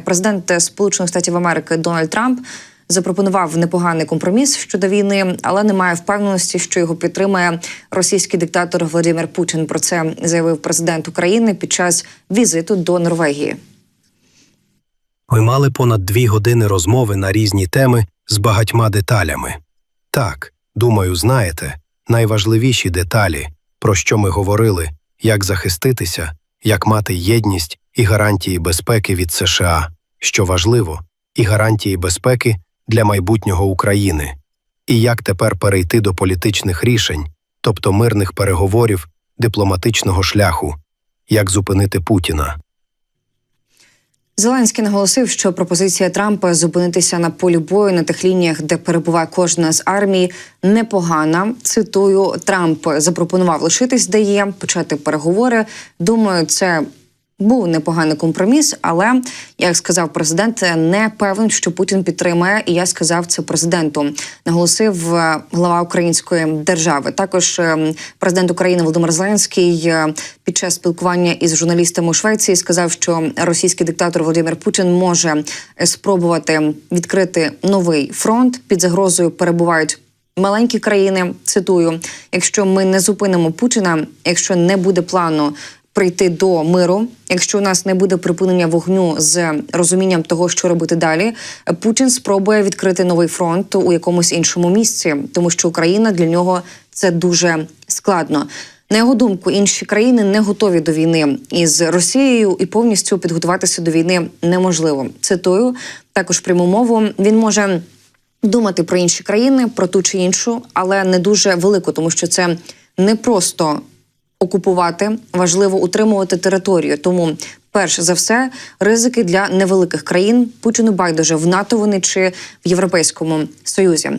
Президент Сполучених Штатів Америки Дональд Трамп запропонував непоганий компроміс щодо війни, але немає впевненості, що його підтримає російський диктатор Владимир Путін. Про це заявив президент України під час візиту до Норвегії. Ми мали понад дві години розмови на різні теми з багатьма деталями. Так, думаю, знаєте, найважливіші деталі, про що ми говорили, як захиститися, як мати єдність і гарантії безпеки від США, що важливо, і гарантії безпеки для майбутнього України, і як тепер перейти до політичних рішень, тобто мирних переговорів, дипломатичного шляху, як зупинити Путіна. Зеленський наголосив, що пропозиція Трампа зупинитися на полі бою на тих лініях, де перебуває кожна з армій, непогана. Цитую, Трамп запропонував лишитись, де є, почати переговори. Думаю, це. Був непоганий компроміс, але як сказав президент, не певен, що Путін підтримає, і я сказав це президенту. Наголосив е, глава української держави. Також е, президент України Володимир Зеленський е, під час спілкування із журналістами у Швеції сказав, що російський диктатор Володимир Путін може спробувати відкрити новий фронт під загрозою. Перебувають маленькі країни. Цитую: якщо ми не зупинимо Путіна, якщо не буде плану прийти до миру, якщо у нас не буде припинення вогню з розумінням того, що робити далі, Путін спробує відкрити новий фронт у якомусь іншому місці, тому що Україна для нього це дуже складно. На його думку, інші країни не готові до війни із Росією і повністю підготуватися до війни неможливо. Цитую також пряму мову. Він може думати про інші країни, про ту чи іншу, але не дуже велико, тому що це не просто окупувати, важливо утримувати територію. Тому, перш за все, ризики для невеликих країн Путіну байдуже в НАТО вони чи в Європейському Союзі.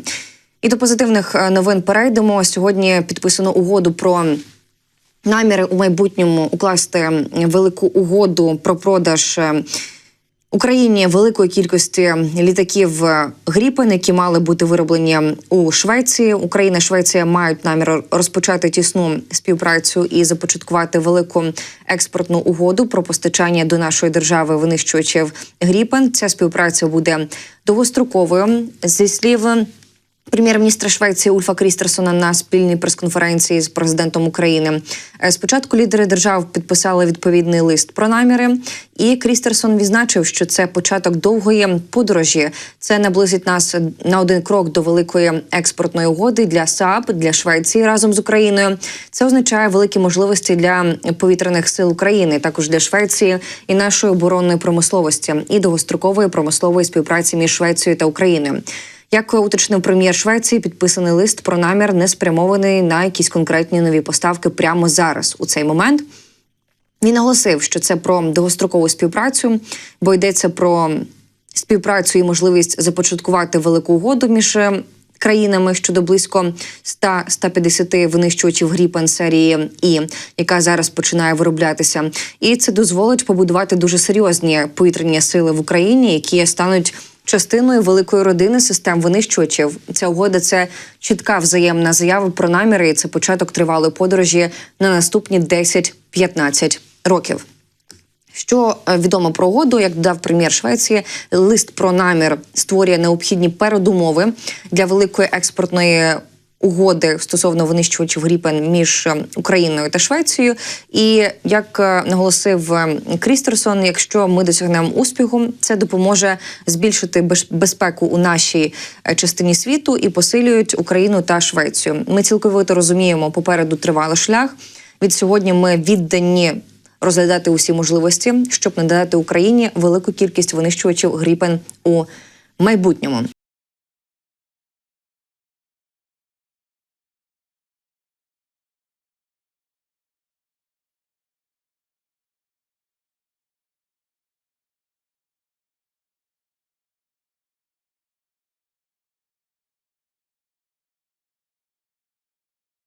І до позитивних е, новин перейдемо. Сьогодні підписано угоду про. Наміри у майбутньому укласти велику угоду про продаж е, Україні великої кількості літаків Гріпен, які мали бути вироблені у Швеції. Україна і Швеція мають намір розпочати тісну співпрацю і започаткувати велику експортну угоду про постачання до нашої держави винищувачів Гріпен. Ця співпраця буде довгостроковою зі слів. Прем'єр-міністра Швеції Ульфа Крістерсона на спільній прес-конференції з президентом України. Е, Спочатку лідери держав підписали відповідний лист про наміри, і Крістерсон відзначив, що це початок довгої подорожі. Це наблизить нас на один крок до великої експортної угоди для САП для Швеції разом з Україною. Це означає великі можливості для повітряних сил України, також для Швеції і нашої оборонної промисловості і довгострокової промислової співпраці між Швецією та Україною. Як уточнив прем'єр Швеції, підписаний лист про намір не спрямований на якісь конкретні нові поставки прямо зараз у цей момент. Він наголосив, що це про довгострокову співпрацю, бо йдеться про співпрацю і можливість започаткувати велику угоду між е, країнами щодо близько 100-150 винищувачів Гріпен серії І, яка зараз починає вироблятися, і це дозволить побудувати дуже серйозні повітряні сили в Україні, які стануть частиною великої родини систем винищувачів. Ця угода це чітка взаємна заява про наміри. і Це початок тривалої подорожі на наступні 10-15 років. Що е, відомо про угоду, як додав прем'єр Швеції, лист про намір створює необхідні передумови для великої експортної угоди стосовно винищувачів Гріпен між е, Україною та Швецією. І як е, наголосив е, Крістерсон, якщо ми досягнемо успіху, це допоможе збільшити без- безпеку у нашій частині світу і посилюють Україну та Швецію. Ми цілковито розуміємо, попереду тривалий шлях. Від сьогодні ми віддані. Розглядати усі можливості, щоб надати Україні велику кількість винищувачів Гріпен у майбутньому.